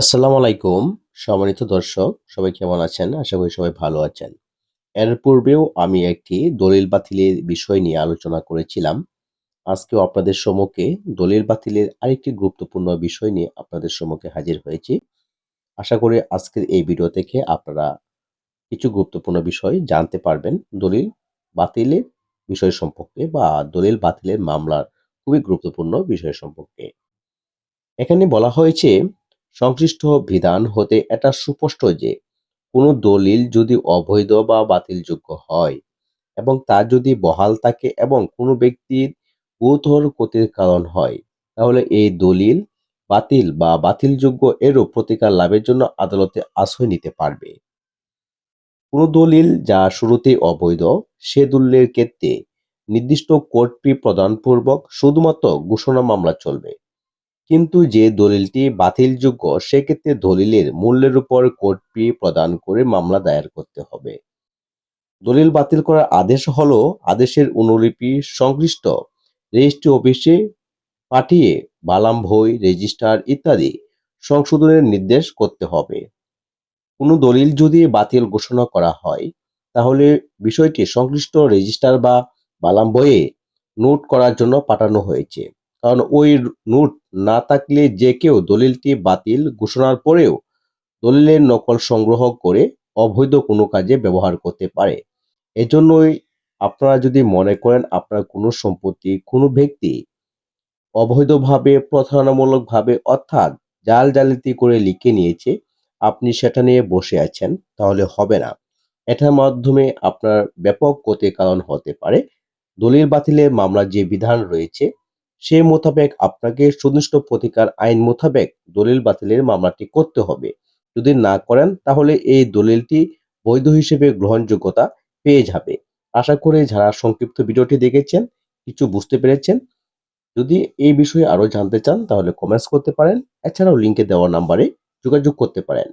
আসসালামু আলাইকুম, সম্মানিত দর্শক, সবাই কেমন আছেন? আশা করি সবাই ভালো আছেন। এর পূর্বেও আমি একটি দলিল বাতিলের বিষয় নিয়ে আলোচনা করেছিলাম। আজকেও আপনাদের সম্মুখে দলিল বাতিলের আরেকটি গুরুত্বপূর্ণ বিষয় নিয়ে আপনাদের সম্মুখে হাজির হয়েছি। আশা করি আজকের এই ভিডিও থেকে আপনারা কিছু গুরুত্বপূর্ণ বিষয় জানতে পারবেন। দলিল বাতিলের বিষয় সম্পর্কে বা দলিল বাতিলের মামলার খুবই গুরুত্বপূর্ণ বিষয় সম্পর্কে। এখানে বলা হয়েছে সংশ্লিষ্ট বিধান হতে এটা সুস্পষ্ট যে, কোনো দলিল যদি অবৈধ বা বাতিলযোগ্য হয় এবং তা যদি বহাল থাকে এবং কোনো ব্যক্তির গুরুতর ক্ষতির কারণ হয়, তাহলে এই দলিল বাতিল বা বাতিলযোগ্য এরও প্রতিকার লাভের জন্য আদালতে আশ্রয় নিতে পারবে। কোনো দলিল যা শুরুতেই অবৈধ, সে দলিলের ক্ষেত্রে নির্দিষ্ট কোর্টটি প্রদানপূর্বক শুধুমাত্র ঘোষণা মামলা চলবে। কিন্তু যে দলিলটি বাতিলযোগ্য, সেক্ষেত্রে দলিলের মূল্যের উপর কোর্ট ফি প্রদান করে মামলা দায়ের করতে হবে। দলিল বাতিল করার আদেশ হলো, আদেশের অনুলিপি সংশ্লিষ্ট রেজিস্ট্রি অফিসে পাঠিয়ে বালাম বই রেজিস্টার ইত্যাদি সংশোধনের নির্দেশ করতে হবে। কোনো দলিল যদি বাতিল ঘোষণা করা হয়, তাহলে বিষয়টি সংশ্লিষ্ট রেজিস্টার বা বালাম বইয়ে নোট করার জন্য পাঠানো হয়েছে। কারণ ওই নোট না থাকলে যে কেউ দলিলটি বাতিল ঘোষণার পরেও দলিলের নকল সংগ্রহ করে অবৈধ কোনো কাজে ব্যবহার করতে পারে। এজন্যই আপনারা যদি মনে করেন আপনার কোনো সম্পত্তি, কোনো ব্যক্তি অবৈধভাবে, প্রতারণামূলকভাবে অর্থাৎ জাল জালিতি করে লিখে নিয়েছে, আপনি সেটা নিয়ে বসে আছেন, তাহলে হবে না। এটার মাধ্যমে আপনার ব্যাপক ক্ষতির কারণ হতে পারে। দলিল বাতিলের মামলার যে বিধান রয়েছে সে মোতাবেক আপনাকে সুনির্দিষ্ট প্রতিকার আইন মোতাবেক দলিল বাতিলের মামলাটি করতে হবে। যদি না করেন, তাহলে এই দলিলটি বৈধ হিসেবে গ্রহণযোগ্যতা পেয়ে যাবে। আশা করি যারা সংক্ষিপ্ত ভিডিওটি দেখেছেন, কিছু বুঝতে পেরেছেন। যদি এই বিষয়ে আরও জানতে চান, তাহলে কমেন্টস করতে পারেন। এছাড়াও লিঙ্কে দেওয়া নাম্বারে যোগাযোগ করতে পারেন।